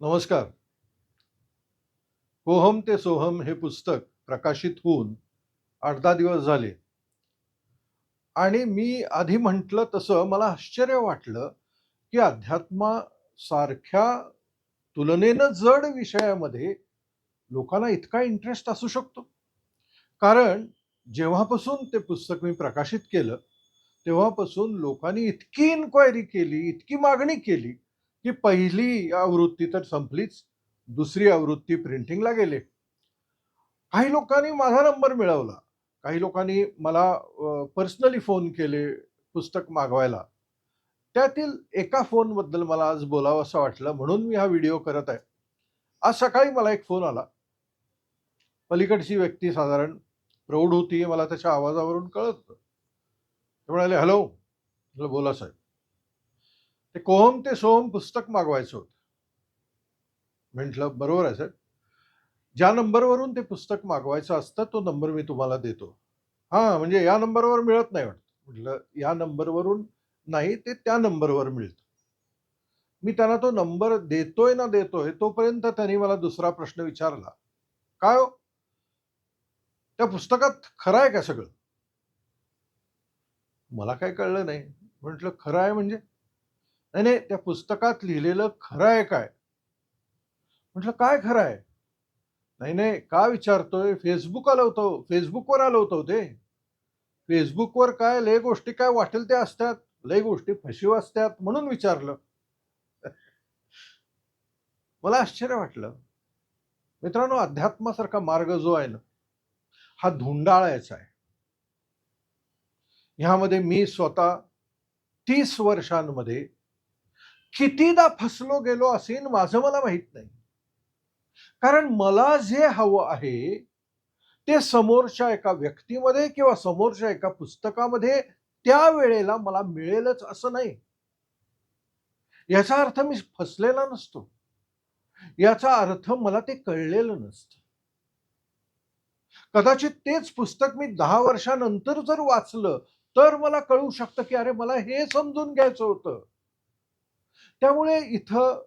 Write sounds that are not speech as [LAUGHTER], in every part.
नमस्कार. कोहम ते सोहम हे पुस्तक प्रकाशित होऊन आठ दहा दिवस झाले. आणि मी आधी म्हटलं तसं मला आश्चर्य वाटलं की अध्यात्मासारख्या तुलनेनं जड विषयामध्ये लोकांना इतका इंटरेस्ट असू शकतो. कारण जेव्हापासून ते पुस्तक मी प्रकाशित केलं तेव्हापासून लोकांनी इतकी इन्क्वायरी केली इतकी मागणी केली की पहिली आवृत्ती तर संपलीच दुसरी आवृत्ती प्रिंटिंगला गेले. काही लोकांनी माझा नंबर मिळवला. काही लोकांनी मला पर्सनली फोन केले पुस्तक मागवायला. त्यातील एका फोनबद्दल मला आज बोलावं असं वाटलं म्हणून मी हा व्हिडिओ करत आहे. आज सकाळी मला एक फोन आला. पलीकडची व्यक्ती साधारण प्रौढ होती मला त्याच्या आवाजावरून कळत ते म्हणाले हॅलो बोला साहेब. ते कोहम ते सोहम पुस्तक मागवायचं होतं. म्हटलं बरोबर आहे सर ज्या नंबरवरून ते पुस्तक मागवायचं असतं तो नंबर मी तुम्हाला देतो. हां म्हणजे या नंबरवर मिळत नाही वाटतं. म्हटलं या नंबरवरून नाही ते त्या नंबरवर मिळतं. मी त्यांना तो नंबर देतोय ना देतोय तोपर्यंत त्यांनी मला दुसरा प्रश्न विचारला. काय हो? त्या पुस्तकात खरं आहे का सगळं? मला काय कळलं नाही. म्हटलं खरं आहे म्हणजे? नाही नाही त्या पुस्तकात लिहिलेलं खरं आहे काय? म्हटलं काय खरं आहे? नाही नाही का विचारतोय? फेसबुक आलं होतं फेसबुकवर आलं होतं ते. फेसबुकवर काय लय गोष्टी काय वाटेल त्या असतात लय गोष्टी फशीव असतात म्हणून विचारलं. [LAUGHS] मला आश्चर्य वाटलं. मित्रांनो अध्यात्मासारखा मार्ग जो आहे ना हा धुंडाळायचा आहे. ह्यामध्ये मी स्वतः तीस वर्षांमध्ये कितीदा फसलो गेलो असेल माझं मला माहीत नाही. कारण मला जे हवं आहे ते समोरच्या एका व्यक्तीमध्ये किंवा समोरच्या एका पुस्तकामध्ये त्या वेळेला मला मिळेलच असं नाही. याचा अर्थ मी फसलेला नसतो. याचा अर्थ मला ते कळलेलं नसतं. कदाचित तेच पुस्तक मी दहा वर्षानंतर जर वाचलं तर मला कळू शकतं की अरे मला हे समजून घ्यायचं होतं. त्यामुळे इथं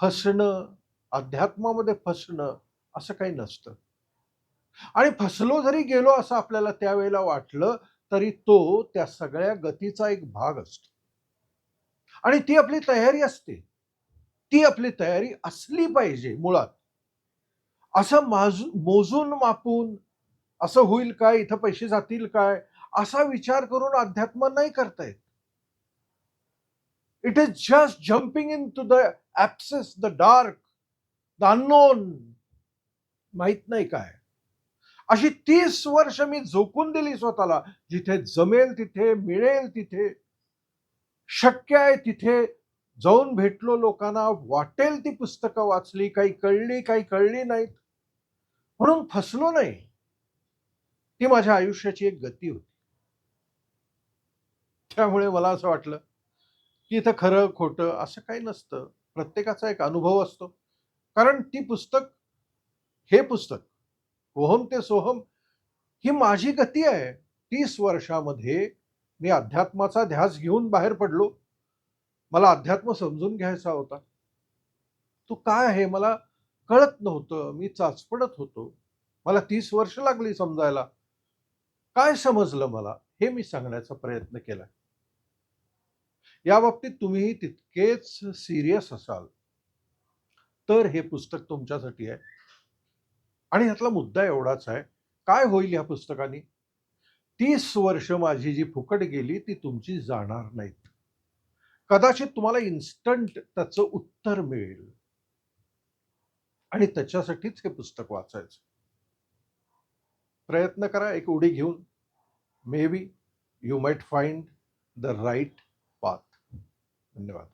फसणं अध्यात्मामध्ये फसणं असं काही नसतं. आणि फसलो जरी गेलो असं आपल्याला त्यावेळेला वाटलं तरी तो त्या सगळ्या गतीचा एक भाग असतो. आणि ती आपली तयारी असते. ती आपली तयारी असली पाहिजे मुळात. असं माज मोजून मापून असं होईल काय इथं पैसे जातील काय असा विचार करून अध्यात्म नाही करता येत. It is just jumping into the the the dark the unknown माहीत नाही काय. अशी तीस वर्ष मी झोकून दिली स्वतःला. जिथे जमेल तिथे मिळेल तिथे. शक्य आहे तिथे जाऊन भेटलो लोकांना. वाटेल ती पुस्तकं वाचली काही कळली काही कळली नाहीत. म्हणून फसलो नाही. ती माझ्या आयुष्याची एक गती होती. त्यामुळे मला असं वाटलं की इथं खरं खोटं असं काही नसतं. प्रत्येकाचा एक अनुभव असतो. कारण ती पुस्तक हे पुस्तक ओहम ते सोहम ही माझी गती आहे. तीस वर्षामध्ये मी अध्यात्माचा ध्यास घेऊन बाहेर पडलो. मला अध्यात्म समजून घ्यायचा होता. तो काय आहे? मला कळत नव्हतं. मी चाचपडत होतो. मला तीस वर्ष लागली समजायला. काय समजलं मला? हे मी सांगण्याचा प्रयत्न केला. या बाबतीत तुम्ही तितकेच सिरियस असाल. तर हे पुस्तक तुमच्यासाठी आहे. आणि ह्यातला मुद्दा एवढाच आहे. काय होईल या पुस्तकाने? तीस वर्ष माझी जी फुकट गेली ती तुमची जाणार नाहीत. कदाचित तुम्हाला इन्स्टंट त्याचं उत्तर मिळेल. आणि त्याच्यासाठीच हे पुस्तक वाचायचं. प्रयत्न करा एक उडी घेऊन. Maybe you might find the right धन्यवाद